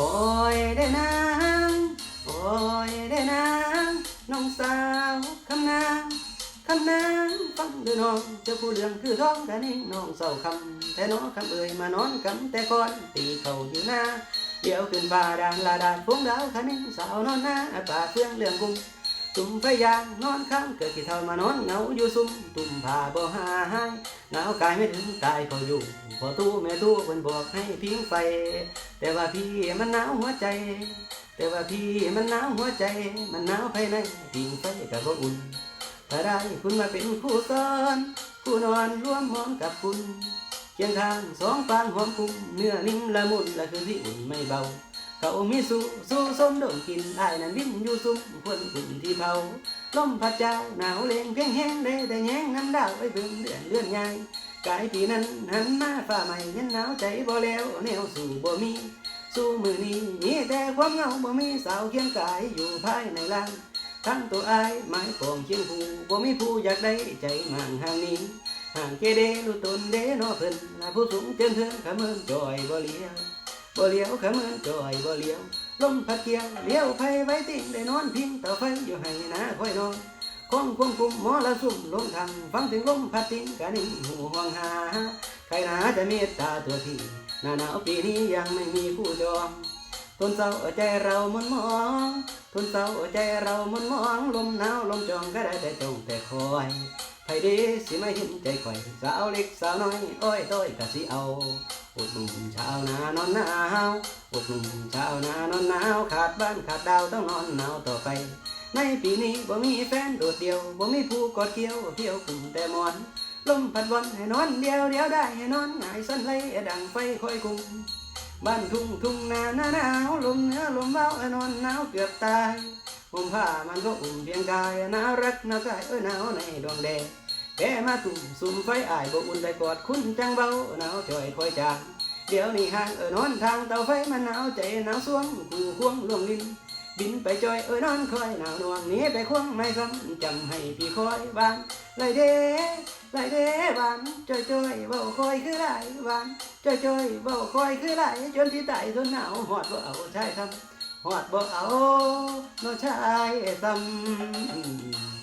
โอ้ยได้นางโอ้ยได้นางน้องสาวคำนางคำนางฟังเดูน้องเจ้าผู้เรื่องคือท้องกันเองน้องเศร้าคำแต่น้องคำเอ่ยมานอนกำแต่ก่อนตีเขาอยู่หน้าเดี๋ยวขึ้นฟ้าดานลาดานฟงดาวคันนี้สาวนอนหน้าป่าเฟืองเรื่องกุ้งตุ่มไฟยางนอนข้างเกิดกี่เท่ามานอนเหงาอยู่ซุ่มตุ่มผ้าบ่หายหนาวกายไม่ถึงตายเขาอยู่ พอตู้แม่ตู้เพิ่นบอกให้พิงไฟ แต่ว่าพี่มันหนาวหัวใจ แต่ว่าพี่มันหนาวหัวใจ มันหนาวภายในพิงไฟกับบ่อุ่นถ้าได้คุณมาเป็นคู่ซ้อนคู่นอนร่วมหอมกับคุณเคียงข้างสองฟางหอมกุ้งเนื้อนิ่มละมุนละคือที่อุ่นไม่เบาเขามีสู้สู้ส้มดมกินได้นั้นวิ่นอยู่ซุ้มคนกลุ่มที่เผาลมพัดเจ้าหนาวเลงเพียงแห้งได้แต่แย้งน้ำดาวไว้เบิ่งเดือนเลื่อนใหญ่ กายปีนั้นหันมาฝ่าใหม่ยันหนาวใจบ่แล้วแนวสู่บ่มี สู้มือนี้มีแต่ความเหงาบ่มีสาวเคียงกายอยู่ภายในลานทั้งตัวอายไม้ปองเคียงผู้บ่มีผู้อยากได้ใจมั่งห่างนี้ห่างเกเดลุตนเดนอเพิ่นลาผู้สูงเติมเทิงขะเมินจอยบ่เลี้ยวบ่เลี้ยวขะเมินจอยบ่เลี้ยวลมพัดเกี่ยวเลี้ยวไผไว้ติ่งได้นอนพิงเต่าไฟอยู่ให้นาค่อยนอน คงควงคุมหมอละซุ่มลงทางฟังถึงลมพัดติ่งกะนิ่งหูห่วงหา ใครหนาจะเมตตาตัวที่หน้าหนาวปีนี้ยังไม่มีผู้จองทนเศร้าใจเรามันมองทนเศร้าใจเรามันมองลมหนาวลมจองก็ได้แต่จงแต่คอยไผดีสิไม่เห็นใจข่อยสาวเล็กสาวน้อยอ้อยต้อยกะสิเอาอกหนุ่มชาวนานอนหนาวอกหนุ่มชาวนานอนหนาวขาดบ้านขาดดาวต้องนอนหนาวต่อไป ในปีนี้บ่มีแฟนโดดเดียวบ่มีผู้กอดเกี่ยวเที่ยวกลุ่มแต่มอนลมพัดวันให้นอนเดียวเดียวได้ให้นอนหงายสันไหลดังไฟค่อยกุ้มบ้านทุ่งทุ่งนาหน้าหนาวลมเหนื้อลมเบาให้นอนหนาวเกือบตายผมผ้ามันก็อุ่นเพียงกายน่ารักน่ากายเอ้ยหนาวในดวงแดงแกมาตุ่มสุ่มไฟอายบ่อุ่นได้กอดคุณจังเบาหนาวจ่อยคอยจางเดี๋ยวนี้ห่างเออนอนทางเตาไฟมันหนาวใจหนาวสวงคู่ควงลวงลิน บินไปจอยเอ้ยนอนคอยหนาวหน่วงนี้ไปควงไม่คำจำให้พี่คอยบ้านไรเด้ไรเด้บ้านจอยจอยเบาคอยคือไรบ้านจอยจอยเบาคอยคือไรจนที่ไตทนหนาวหอดบ่เอาใช่คำหอดบ่เอาน้อชายซ้ำ